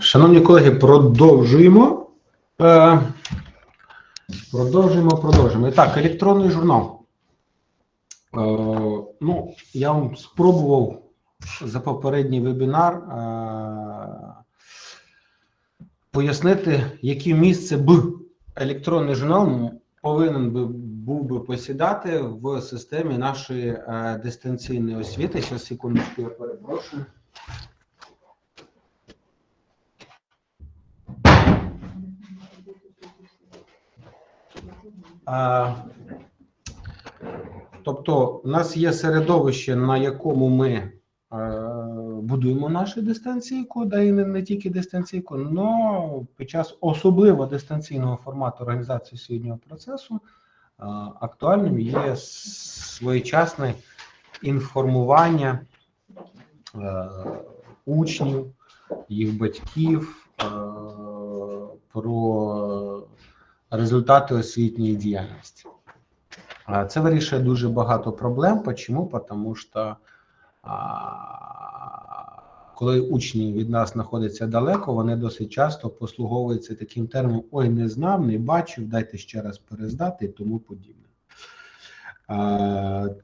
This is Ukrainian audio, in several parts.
Шановні колеги, продовжуємо. Е, продовжуємо, продовжуємо. І так, електронний журнал. Е, ну, я вам спробував за попередній вебінар е, пояснити, яке місце б електронний журнал повинен би, був би посідати в системі нашої дистанційної освіти. Зараз, секундочку, я перепрошую. Тобто, у нас є середовище, на якому ми е, будуємо наші дистанційку, да і не, тільки дистанційку, але під час особливо дистанційного формату організації освітнього процесу е, актуальним є своєчасне інформування е, учнів, їх батьків про результати освітньої діяльності. Це вирішує дуже багато проблем. Чому? Тому що коли учні від нас знаходяться далеко, вони досить часто послуговуються таким терміном Ой, не знав, не бачив, дайте ще раз перездати і тому подібне.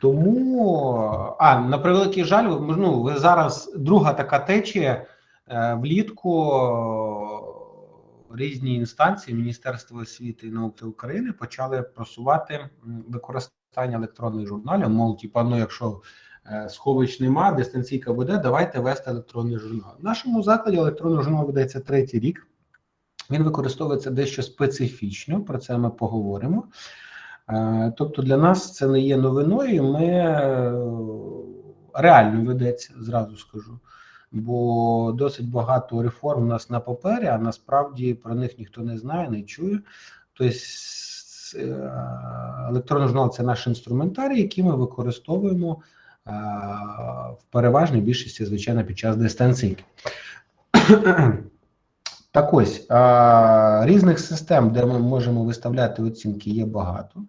Тому, а на превеликий жаль, ну, ви зараз друга така течія е, влітку різні інстанції Міністерства освіти і науки України почали просувати використання електронних журналів. Мов, типа, ну якщо е, сховищ нема, дистанційка буде, давайте вести електронний журнал. В нашому закладі електронний журнал ведеться третій рік. Він використовується дещо специфічно, про це ми поговоримо. Е, Тобто для нас це не є новиною. Ми е, реально ведеться, зразу скажу бо досить багато реформ у нас на папері, а насправді про них ніхто не знає, не чує. Тобто е, електронний журнал це наш інструментарій, який ми використовуємо е, в переважній більшості, звичайно, під час дистанційки. Так ось е, різних систем, де ми можемо виставляти оцінки, є багато.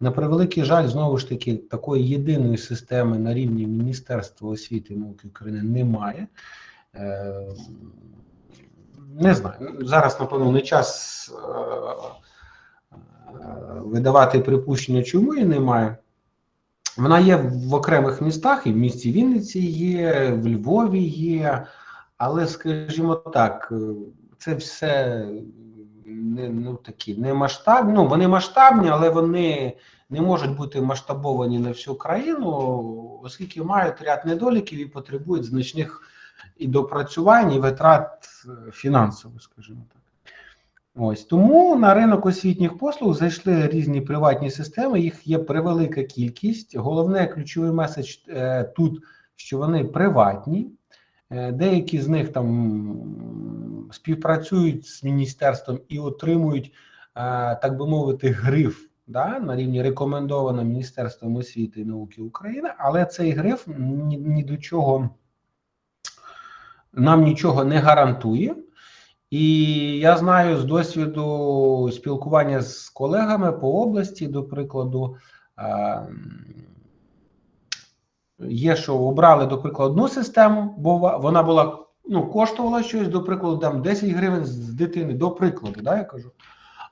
На превеликий жаль, знову ж таки, такої єдиної системи на рівні Міністерства освіти і науки України немає. Е, Не знаю. Зараз, напевно, не час е, видавати припущення, чому її немає. Вона є в окремих містах, і в місті Вінниці є, в Львові є, але, скажімо так, це все не ну такі не масштабні. Ну вони масштабні, але вони не можуть бути масштабовані на всю країну, оскільки мають ряд недоліків і потребують значних і допрацювань, і витрат фінансових, скажімо так. Ось тому на ринок освітніх послуг зайшли різні приватні системи. Їх є превелика кількість. Головне ключовий меседж е, тут, що вони приватні. Е, деякі з них там співпрацюють з міністерством і отримують, е, так би мовити, гриф да, на рівні рекомендовано Міністерством освіти і науки України, але цей гриф ні, ні до чого нам нічого не гарантує. І я знаю з досвіду спілкування з колегами по області, до прикладу, е, є, що обрали, до прикладу, одну систему, бо вона була ну, коштувала щось, до прикладу, там 10 гривень з дитини, до прикладу, да, я кажу.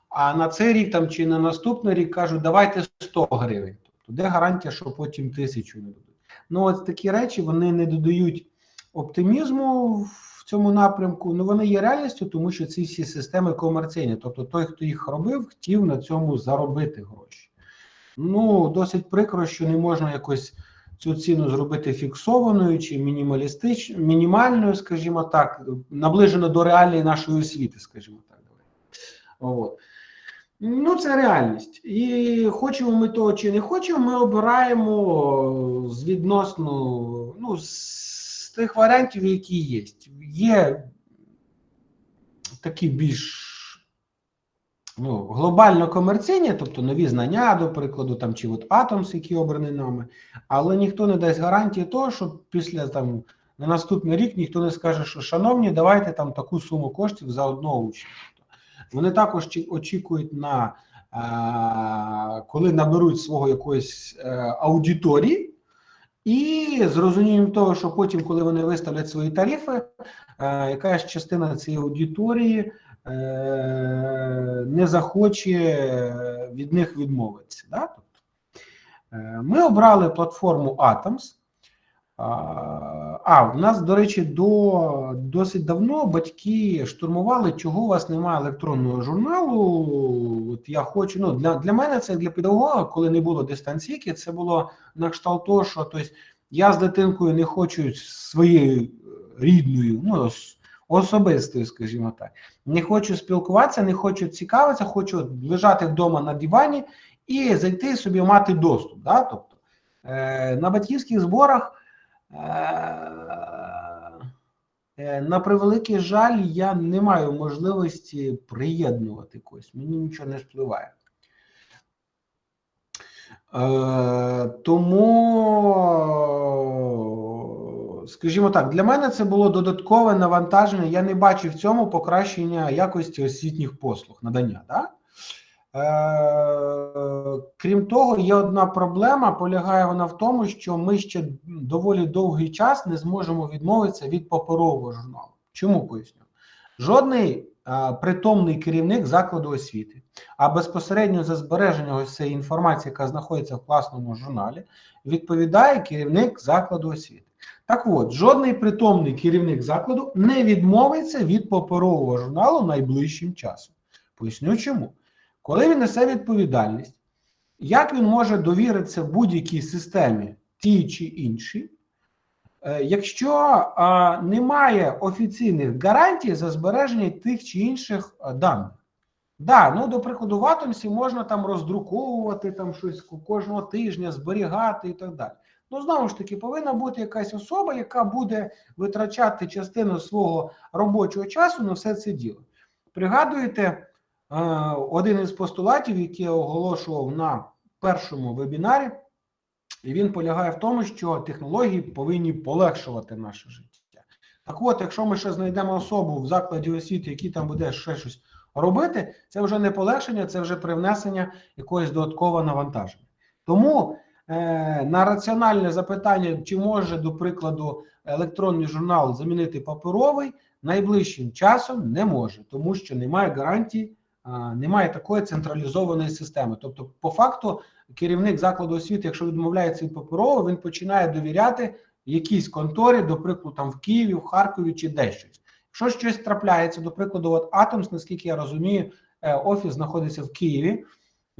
А на цей рік там чи на наступний рік кажуть, давайте 100 гривень. Тобто, де гарантія, що потім тисячу не дадуть. Ну, от такі речі вони не додають оптимізму в цьому напрямку. Ну вони є реальністю, тому що ці всі системи комерційні. Тобто, той, хто їх робив, хотів на цьому заробити гроші. Ну, досить прикро, що не можна якось цю ціну зробити фіксованою чи мінімалістичною, мінімальною, скажімо так, наближено до реальної нашої освіти, скажімо так. От. Ну, це реальність. І хочемо ми того чи не хочемо, ми обираємо з відносно ну, з тих варіантів, які є. Є такі більш ну, глобально комерційні, тобто нові знання, до прикладу, там чи от Атомс, які обрані нами, але ніхто не дасть гарантії того, що після там на наступний рік ніхто не скаже, що шановні, давайте там таку суму коштів за одного учня. Вони також очікують на коли наберуть свого якоїсь е, аудиторії, і з того, що потім, коли вони виставлять свої тарифи, е, якась частина цієї аудиторії е, не захоче від них відмовитися. Да? Тобто, е, ми обрали платформу Atoms. А, в нас, до речі, до досить давно батьки штурмували, чого у вас немає електронного журналу. От я хочу. Ну для для мене це для педагога, коли не було дистанційки, це було на кшталт того, що тобто, я з дитинкою не хочу своєю рідною, ну особистою, скажімо так. Не хочу спілкуватися, не хочу цікавитися, хочу лежати вдома на дивані і зайти собі мати доступ. Да? Тобто е, на батьківських зборах. Е, на превеликий жаль, я не маю можливості приєднувати когось, мені нічого не впливає. Е, тому, скажімо так, для мене це було додаткове навантаження. Я не бачу в цьому покращення якості освітніх послуг надання. Да? Е, крім того, є одна проблема. Полягає вона в тому, що ми ще доволі довгий час не зможемо відмовитися від паперового журналу. Чому поясню? Жодний е, притомний керівник закладу освіти, а безпосередньо за збереження ось цієї інформації, яка знаходиться в класному журналі, відповідає керівник закладу освіти. Так от, жодний притомний керівник закладу не відмовиться від паперового журналу найближчим часом. Поясню чому. Коли він несе відповідальність, як він може довіритися будь-якій системі тій чи іншій, е, якщо немає офіційних гарантій за збереження тих чи інших даних? Да, ну до прикладу, в Атомсі можна там роздруковувати там щось кожного тижня, зберігати і так далі. Ну, знову ж таки, повинна бути якась особа, яка буде витрачати частину свого робочого часу на все це діло. Пригадуєте, один із постулатів, який я оголошував на першому вебінарі, і він полягає в тому, що технології повинні полегшувати наше життя. Так от, якщо ми ще знайдемо особу в закладі освіти, який там буде ще щось робити, це вже не полегшення, це вже привнесення якогось додаткового навантаження. Тому е, на раціональне запитання, чи може, до прикладу, електронний журнал замінити паперовий, найближчим часом не може, тому що немає гарантії немає такої централізованої системи. Тобто, по факту, керівник закладу освіти, якщо відмовляється від паперового, він починає довіряти якійсь конторі, до прикладу, там в Києві, в Харкові чи дещось. Якщо щось трапляється, до прикладу, от Атомс, наскільки я розумію, е, офіс знаходиться в Києві.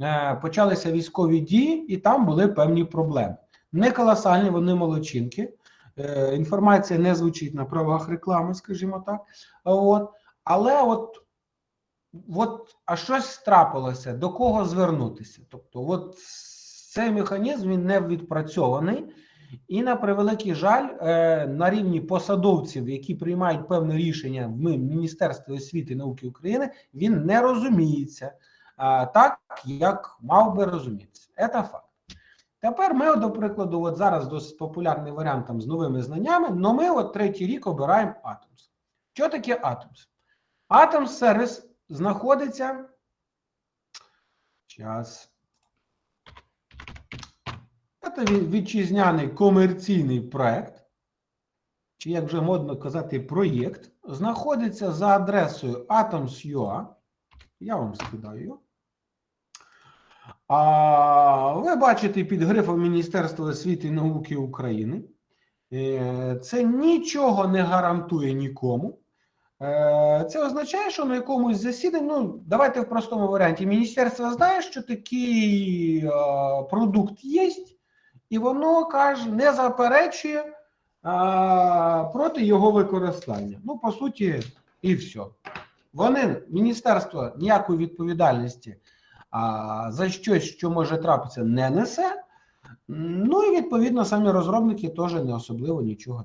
Е, почалися військові дії, і там були певні проблеми. Не колосальні, вони молодчинки. Е, інформація не звучить на правах реклами, скажімо так. От. Але от от, а щось трапилося, до кого звернутися? Тобто, от цей механізм він не відпрацьований, і на превеликий жаль, е, на рівні посадовців, які приймають певне рішення в Міністерстві освіти і науки України, він не розуміється так, як мав би розумітися. Це факт. Тепер ми, до прикладу, от зараз досить популярний варіант там з новими знаннями, але ми от третій рік обираємо Atoms. Що таке Atoms? Atoms сервіс знаходиться. Час. Це вітчизняний комерційний проект, чи, як вже модно казати, проєкт, знаходиться за адресою Atoms.ua. Я вам скидаю. А ви бачите під грифом Міністерства освіти і науки України. Е, це нічого не гарантує нікому. Е, це означає, що на якомусь засіданні, ну давайте в простому варіанті. Міністерство знає, що такий е, продукт є, і воно каже, не заперечує проти його використання. Ну, по суті, і все. Вони, міністерство ніякої відповідальності а, за щось, що може трапитися, не несе. Ну і відповідно самі розробники теж не особливо нічого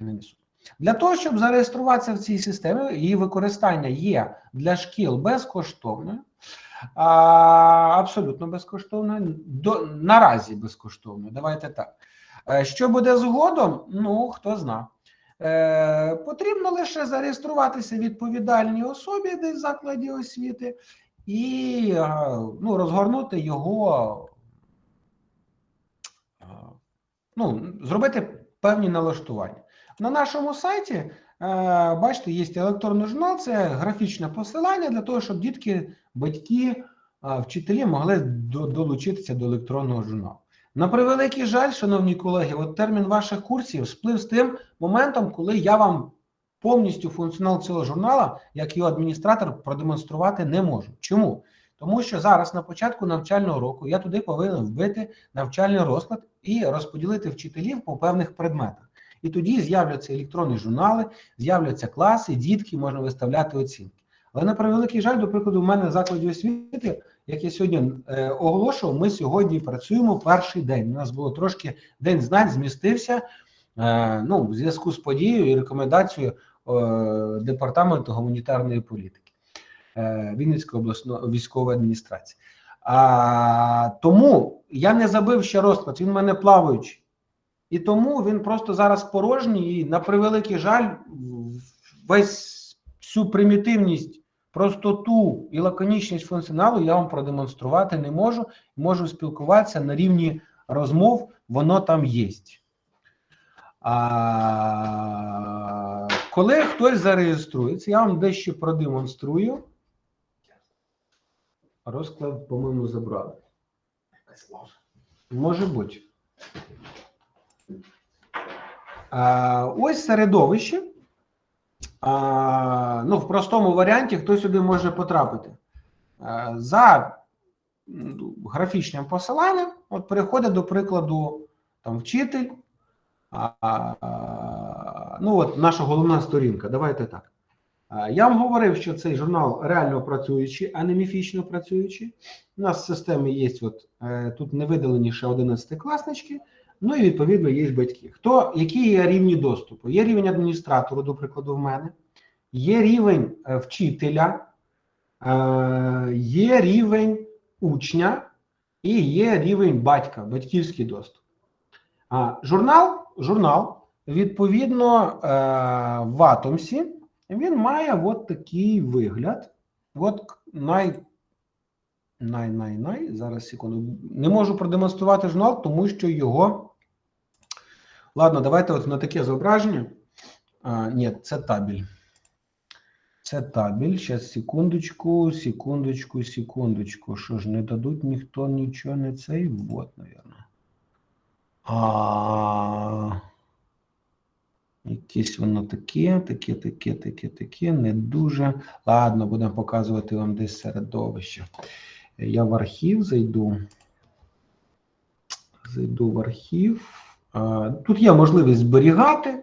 не несуть. Для того, щоб зареєструватися в цій системі, її використання є для шкіл безкоштовною, абсолютно безкоштовною, до, наразі безкоштовною. Давайте так. Е, що буде згодом, ну хто зна. Е, Потрібно лише зареєструватися відповідальній особі десь закладі освіти і е, ну, розгорнути його, е, ну, зробити певні налаштування. На нашому сайті бачите, є електронний журнал, це графічне посилання для того, щоб дітки, батьки, е, вчителі могли долучитися до електронного журналу. На превеликий жаль, шановні колеги, от термін ваших курсів сплив з тим моментом, коли я вам повністю функціонал цього журнала, як його адміністратор, продемонструвати не можу. Чому? Тому що зараз на початку навчального року я туди повинен вбити навчальний розклад і розподілити вчителів по певних предметах. І тоді з'являться електронні журнали, з'являться класи, дітки, можна виставляти оцінки. Але на превеликий жаль, до прикладу, в мене в закладі освіти, як я сьогодні е, оголошував, ми сьогодні працюємо перший день. У нас було трошки день знань, змістився е, ну, в зв'язку з подією і рекомендацією департаменту гуманітарної політики е, Вінницької обласної військової адміністрації. А, тому я не забив ще розклад, він в мене плаваючий. І тому він просто зараз порожній, і на превеликий жаль, весь всю примітивність, простоту і лаконічність функціоналу я вам продемонструвати не можу. Можу спілкуватися на рівні розмов, воно там є. А, коли хтось зареєструється, я вам дещо продемонструю. Розклад, по-моєму, забрали. Може бути. А, ось середовище. А, ну, в простому варіанті хто сюди може потрапити. А, за графічним посиланням, от переходить до прикладу там вчитель. А, ну, от наша головна сторінка. Давайте так. Я вам говорив, що цей журнал реально працюючий, а не міфічно працюючий. У нас в системі є от, е, тут не видалені ще 11 класнички, ну і відповідно є батьки. Хто, які є рівні доступу? Є рівень адміністратору, до прикладу, в мене, є рівень е, вчителя, е, є рівень учня і є рівень батька, батьківський доступ. Журнал, журнал, відповідно, е, в Атомсі він має от такий вигляд. От най, най, най, най, зараз секунду. Не можу продемонструвати журнал, тому що його. Ладно, давайте от на таке зображення. А, ні, це табель. Це табель. Зараз секундочку, секундочку, секундочку. Що ж, не дадуть ніхто нічого не цей. Вот, наверное. А, якесь воно таке, таке, таке, таке, таке, не дуже. Ладно, будемо показувати вам десь середовище. Я в архів зайду. Зайду в архів. Тут є можливість зберігати.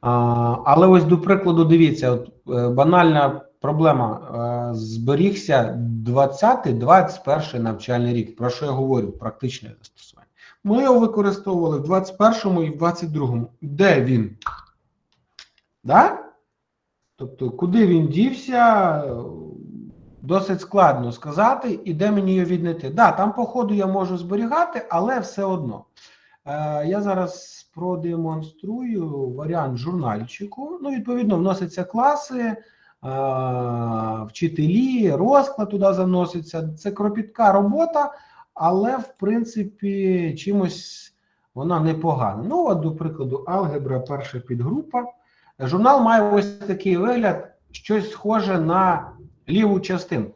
Але ось до прикладу, дивіться, от, е, банальна проблема. Е, Зберігся 20-21 навчальний рік. Про що я говорю? Практичне застосування. Ми його використовували в 21-му і в 22-му. Де він? Да? Тобто, куди він дівся, досить складно сказати, і де мені його віднайти. Да, там, по ходу, я можу зберігати, але все одно. Е, я зараз продемонструю варіант журнальчику. Ну, відповідно, вносяться класи, е, вчителі, розклад туди заноситься. Це кропітка робота, але в принципі чимось вона непогана. Ну, от, до прикладу, алгебра, перша підгрупа. Журнал має ось такий вигляд, щось схоже на ліву частинку.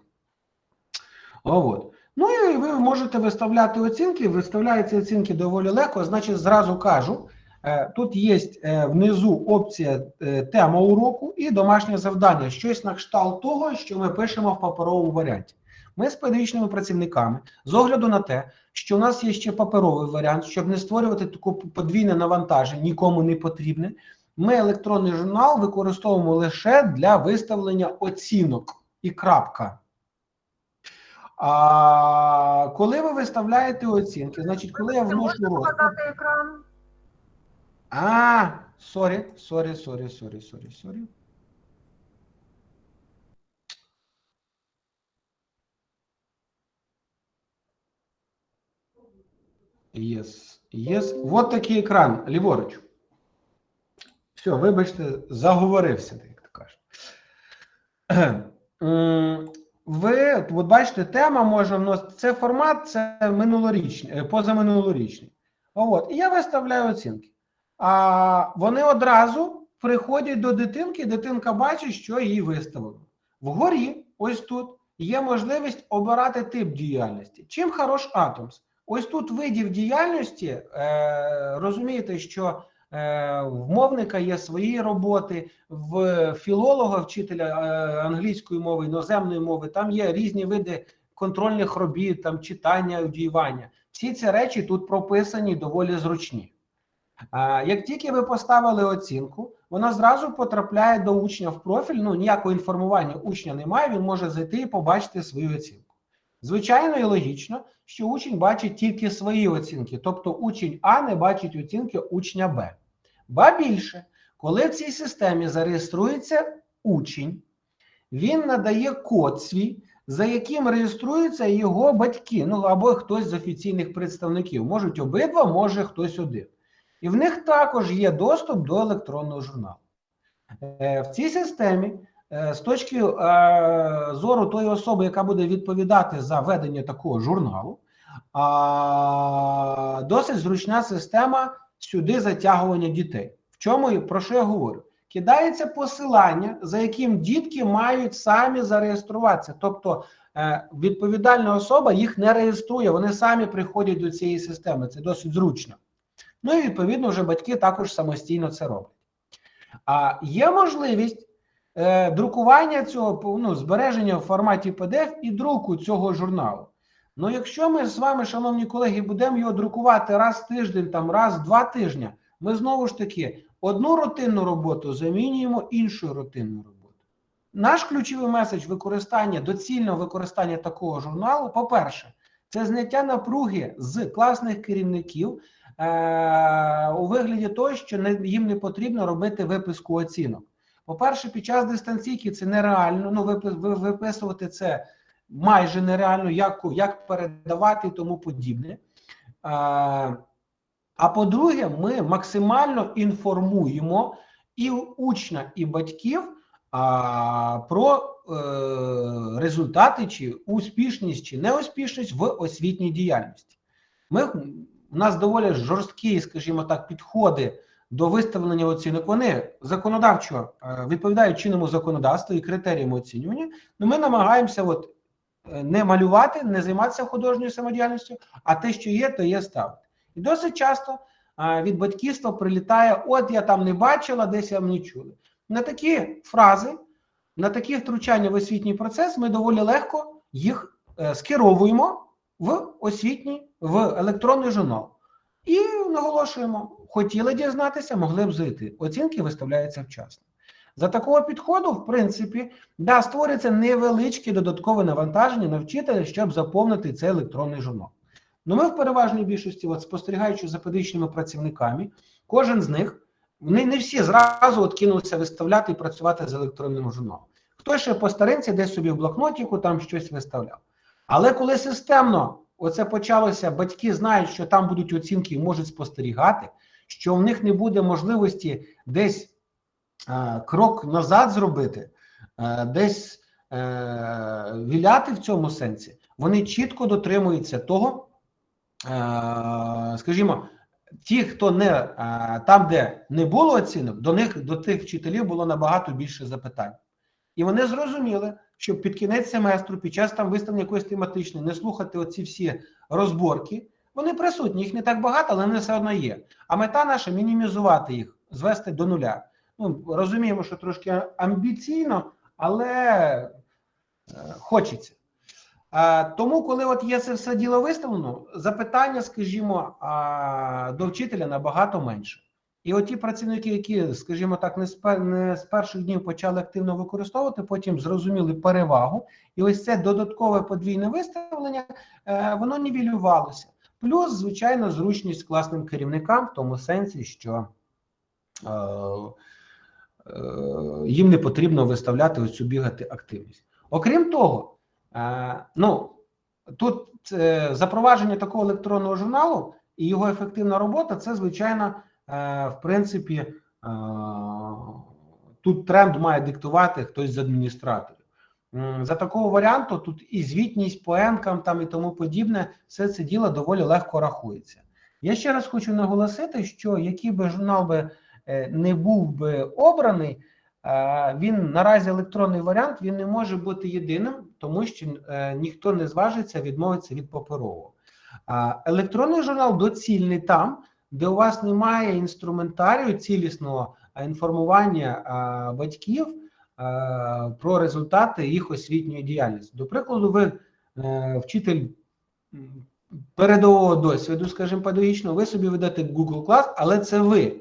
От. Ну і ви можете виставляти оцінки. Виставляються оцінки доволі легко. Значить, зразу кажу: е, тут є е, внизу опція е, тема уроку і домашнє завдання. Щось на кшталт того, що ми пишемо в паперовому варіанті. Ми з педагогічними працівниками, з огляду на те, що у нас є ще паперовий варіант, щоб не створювати таку подвійне навантаження, нікому не потрібне. Ми електронний журнал використовуємо лише для виставлення оцінок і крапка. А коли ви виставляєте оцінки, значить, коли я вношу показати екран? А, сорі, сорі, сорі, сорі, сорі, сорі. Єс, єс. Вот такий екран, ліворуч. Все, вибачте, заговорився, як то кажуть. Ви, от бачите, тема може вносити. Це формат, це минулорічний, е, позаминулорічний. От, і я виставляю оцінки. А вони одразу приходять до дитинки, дитинка бачить, що їй виставлено. Вгорі, ось тут, є можливість обирати тип діяльності. Чим хорош Атомс? Ось тут видів діяльності, е, розумієте, що е, в мовника є свої роботи, в філолога, вчителя е, англійської мови, іноземної мови, там є різні види контрольних робіт, там читання, аудіювання. Всі ці речі тут прописані доволі зручні. Як тільки ви поставили оцінку, вона зразу потрапляє до учня в профіль. Ну ніякого інформування учня немає, він може зайти і побачити свою оцінку. Звичайно і логічно, що учень бачить тільки свої оцінки, тобто учень А не бачить оцінки учня Б. Ба більше, коли в цій системі зареєструється учень, він надає код свій, за яким реєструються його батьки, ну або хтось з офіційних представників. Можуть обидва, може хтось один. І в них також є доступ до електронного журналу. Е, В цій системі, з точки е, зору тої особи, яка буде відповідати за ведення такого журналу, досить зручна система сюди затягування дітей. В чому і про що я говорю? Кидається посилання, за яким дітки мають самі зареєструватися. Тобто е, відповідальна особа їх не реєструє, вони самі приходять до цієї системи. Це досить зручно. Ну і відповідно вже батьки також самостійно це роблять. А є можливість е, друкування цього ну, збереження в форматі PDF і друку цього журналу. Ну, якщо ми з вами, шановні колеги, будемо його друкувати раз в тиждень, там раз в два тижні, ми знову ж таки одну рутинну роботу замінюємо іншою рутинною роботою. Наш ключовий меседж використання, доцільного використання такого журналу, по-перше, це зняття напруги з класних керівників е- у вигляді того, що їм не потрібно робити виписку оцінок. По-перше, під час дистанційки це нереально. Ну, виписувати це майже нереально, як, як передавати і тому подібне. А, а по-друге, ми максимально інформуємо і учня, і батьків а, про е, результати, чи успішність, чи неуспішність в освітній діяльності. Ми, У нас доволі жорсткі, скажімо так, підходи до виставлення оцінок. Вони законодавчо е, відповідають чинному законодавству і критеріям оцінювання. Ну, ми намагаємося от, е, не малювати, не займатися художньою самодіяльністю, а те, що є, то є ставити. І досить часто від батьківства прилітає: от я там не бачила, десь я не чули. На такі фрази, на такі втручання в освітній процес ми доволі легко їх е, скеровуємо в освітній, в електронний журнал. І наголошуємо, хотіли дізнатися, могли б зайти. Оцінки виставляються вчасно. За такого підходу, в принципі, да, створюється невеличке додаткове навантаження на вчителя, щоб заповнити цей електронний журнал. Ну, ми в переважній більшості, от спостерігаючи за педагогічними працівниками, кожен з них, вони не всі зразу от кинулися виставляти і працювати з електронним журналом. Хтось ще по старинці десь собі в блокнотіку там щось виставляв. Але коли системно оце почалося, батьки знають, що там будуть оцінки і можуть спостерігати, що в них не буде можливості десь а, крок назад зробити, а, десь а, віляти в цьому сенсі, вони чітко дотримуються того. Скажімо, ті, хто не там, де не було оцінок, до них до тих вчителів було набагато більше запитань. І вони зрозуміли, що під кінець семестру, під час там виставлення якоїсь тематичної, не слухати оці всі розборки. Вони присутні, їх не так багато, але вони все одно є. А мета наша мінімізувати їх, звести до нуля. Ну, Розуміємо, що трошки амбіційно, але е, хочеться. Тому, коли от є це все діло виставлено, запитання, скажімо, до вчителя набагато менше. І от ті працівники, які, скажімо так, не з, не з перших днів почали активно використовувати, потім зрозуміли перевагу, і ось це додаткове подвійне виставлення, е, воно нівелювалося. Плюс, звичайно, зручність класним керівникам в тому сенсі, що е, е, їм не потрібно виставляти ось цю бігати активність. Окрім того, Е, ну, Тут е, запровадження такого електронного журналу і його ефективна робота це, звичайно, в принципі, тут тренд має диктувати хтось з адміністраторів. За такого варіанту тут і звітність по енкам там і тому подібне, все це діло доволі легко рахується. Я ще раз хочу наголосити, що який би журнал би е, не був би обраний, е, він наразі електронний варіант він не може бути єдиним, тому що е, ніхто не зважиться відмовитися від паперового. Електронний журнал доцільний там, де у вас немає інструментарію цілісного інформування батьків про результати їх освітньої діяльності. До прикладу, ви е, вчитель передового досвіду, скажімо, педагогічного, ви собі ведете Google клас, але це ви.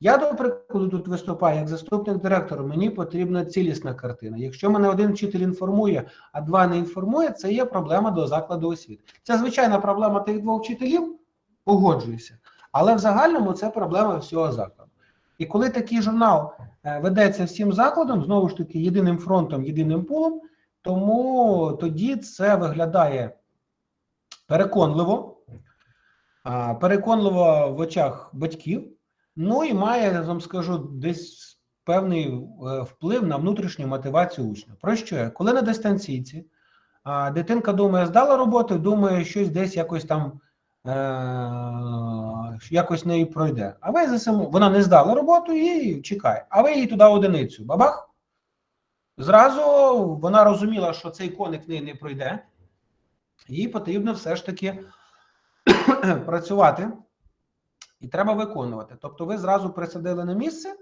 Я, до прикладу, тут виступаю як заступник директора, мені потрібна цілісна картина. Якщо мене один вчитель інформує, а два не інформує, це є проблема до закладу освіти. Це звичайна проблема тих двох вчителів, погоджуюся. Але в загальному це проблема всього закладу. І коли такий журнал е, ведеться всім закладом, знову ж таки, єдиним фронтом, єдиним пулом, тому тоді це виглядає переконливо, переконливо в очах батьків, ну і має, я вам скажу, десь певний е, вплив на внутрішню мотивацію учня. Про що? я? Коли на дистанційці дитинка думає, здала роботу, думає, щось десь якось там якось неї пройде. А ви за саму, вона не здала роботу і чекає. А ви їй туди одиницю. Бабах. Зразу вона розуміла, що цей коник в неї не пройде. Їй потрібно все ж таки працювати і треба виконувати. Тобто, ви зразу присадили на місце.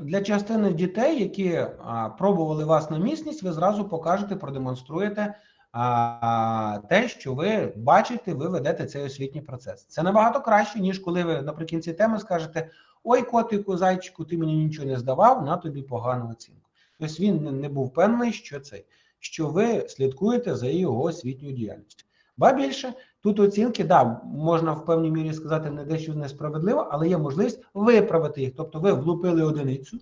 Для частини дітей, які а, пробували вас на міцність, ви зразу покажете, продемонструєте а, те, що ви бачите, ви ведете цей освітній процес. Це набагато краще, ніж коли ви наприкінці теми скажете: Ой, котику, зайчику, ти мені нічого не здавав, на тобі погану оцінку. Тобто він не- був впевнений, що цей, що ви слідкуєте за його освітньою діяльністю. Ба більше, тут оцінки, да, можна в певній мірі сказати не дещо несправедливо, але є можливість виправити їх. Тобто ви влупили одиницю,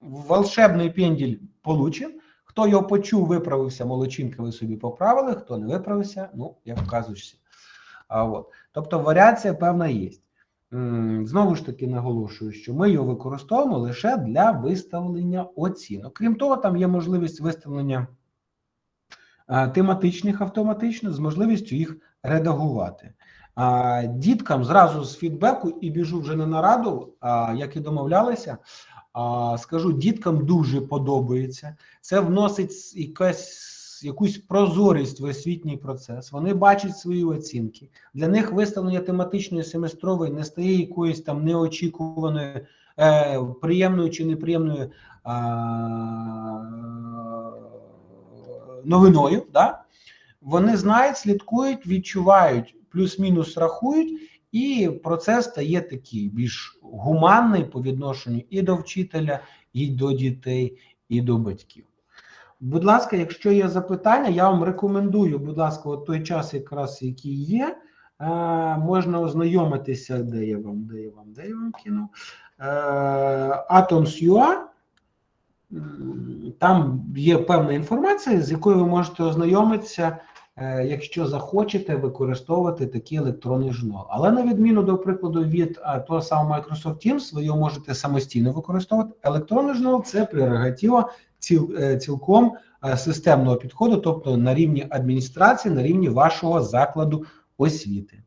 волшебний пенділь получив. Хто його почув, виправився, молодчинка, ви собі поправили, хто не виправився, ну, як вказуєшся. А от. Тобто варіація певна є. Знову ж таки наголошую, що ми його використовуємо лише для виставлення оцінок. Крім того, там є можливість виставлення е, тематичних автоматично з можливістю їх редагувати. Діткам зразу з фідбеку і біжу вже на нараду, як і домовлялися. Скажу, діткам дуже подобається. Це вносить якась якусь прозорість в освітній процес. Вони бачать свої оцінки. Для них виставлення тематичної семестрової не стає якоюсь там неочікуваною, е, приємною чи неприємною а, новиною. Да? Вони знають, слідкують, відчувають, плюс-мінус рахують, і процес стає такий більш гуманний по відношенню і до вчителя, і до дітей, і до батьків. Будь ласка, якщо є запитання, я вам рекомендую, будь ласка, от той час, якраз який є, е, можна ознайомитися, де я вам, де я вам, де я вам кинув. Е, Atoms.ua, М, там є певна інформація, з якою ви можете ознайомитися, е, якщо захочете використовувати такий електронний журнал. Але на відміну, до прикладу, від того самого Microsoft Teams, ви його можете самостійно використовувати. Електронний журнал це прерогатива ціл, е, цілком е, системного підходу, тобто на рівні адміністрації, на рівні вашого закладу освіти.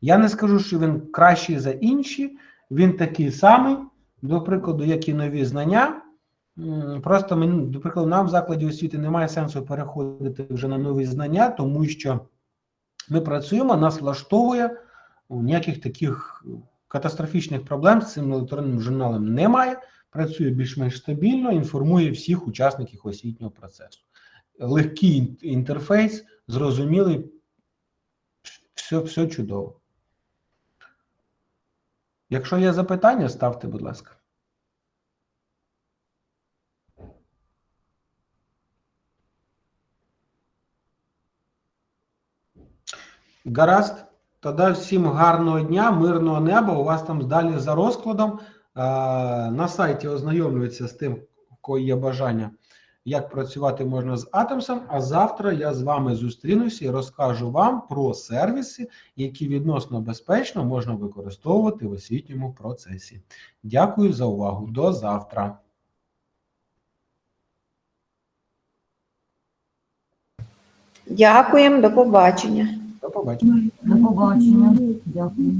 Я не скажу, що він кращий за інші, він такий самий, до прикладу, як і нові знання. Просто мені, до нам в закладі освіти немає сенсу переходити вже на нові знання, тому що ми працюємо, нас влаштовує ніяких таких катастрофічних проблем з цим електронним журналом немає. Працює більш-менш стабільно, інформує всіх учасників освітнього процесу. Легкий інтерфейс, зрозумілий, все, все чудово. Якщо є запитання, ставте, будь ласка. Гаразд. Тоді всім гарного дня, мирного неба. У вас там далі за розкладом. На сайті ознайомлюються з тим, у кого є бажання, як працювати можна з Атомсом. А завтра я з вами зустрінуся і розкажу вам про сервіси, які відносно безпечно можна використовувати в освітньому процесі. Дякую за увагу. До завтра. Дякуємо, до побачення. До побачення. До побачення. Дякую.